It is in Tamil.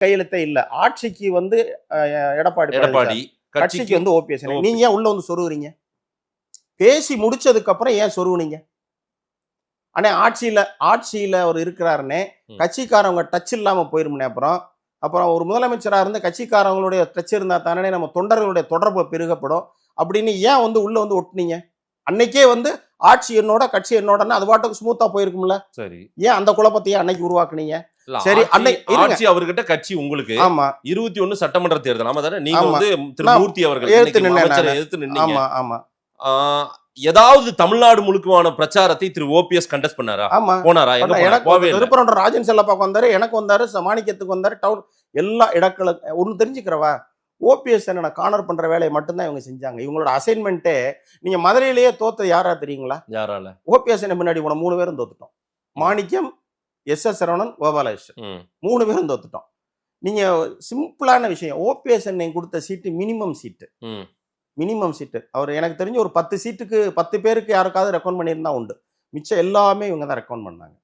கையெழுத்தே இல்ல. ஆட்சிக்கு வந்து எடப்பாடி. எடப்பாடி கட்சிக்கு வந்து ஓபிஎஸ். நீங்க ஏன் உள்ள வந்து சொருகுறீங்க? பேசி முடிச்சதுக்கு அப்புறம் ஏன் சொருகுனீங்க? அண்ணே ஆட்சியில ஆட்சியில அவர் இருக்கிறாருன்னே. கட்சிக்காரவங்க டச் இல்லாம போயிருமுனே அப்புறம் அப்புறம் ஒரு முதலமைச்சரா இருந்து கட்சிக்காரவங்களுடைய டச் இருந்தா தானே நம்ம தொண்டர்களுடைய தொடர்பு பெருகப்படும். அப்படின்னு ஏன் வந்து உள்ள வந்து ஒட்டுனீங்க? அன்னைக்கே வந்து ஆட்சி என்னோட கட்சி என்னோடன்னு அது பாட்டுக்கு ஸ்மூத்தா போயிருக்கும்ல. சரி. ஏன் அந்த குழப்பத்தையே அன்னைக்கு உருவாக்குனீங்க? சரி, அன்னை-. ஆட்சி அவர்கிட்ட கட்சி உங்களுக்கு ஆமா. இருபத்தி ஒண்ணு சட்டமன்ற தேர்தல். ஆமா தானே? நீங்க. வந்து திரு மூர்த்தி அவர்கள் எதிர்த்து நின்னீங்க. ஆமா ஏதாவது தமிழ்நாடு முழுக்குமான பிரச்சாரத்தை திரு ஓபிஎஸ் கண்டெஸ்ட் பண்ணாரா? ஆமா. போனாரா? எனக்கு. திருப்பரன்ற ராஜன் செல்லப்பாக்கு வந்தாரு எனக்கு வந்தாரு ச- மாணிக்கத்துக்கு வந்தாரு டவுன் எல்லா இடங்கள ஒன்று தெரிஞ்சுக்கிறவா? ஓபிஎஸ் என்ன கார்னர் பண்ற வேலையை மட்டும்தான் இவங்க செஞ்சாங்க. இவங்களோட அசைன்மெண்ட்டே நீங்க மதுரையிலேயே தோத்த யாரா தெரியுங்களா? யாரால? ஓபிஎஸ் என்ன முன்னாடி போன மூணு பேரும் தோத்துட்டோம். Manickam S S Saravanan Gopalakrishnan. மூணு பேரும் தோத்துட்டோம் நீங்க சிம்பிளான விஷயம் ஓபிஎஸ் என்னை கொடுத்த சீட்டு மினிமம் சீட்டு. மினிமம் சீட்டு. அவர் எனக்கு தெரிஞ்சு ஒரு பத்து சீட்டுக்கு பத்து பேருக்கு யாருக்காவது ரெக்கமெண்ட் பண்ணியிருந்தா உண்டு. மிச்சம் எல்லாமே இவங்க தான் ரெக்கமெண்ட் பண்ணாங்க.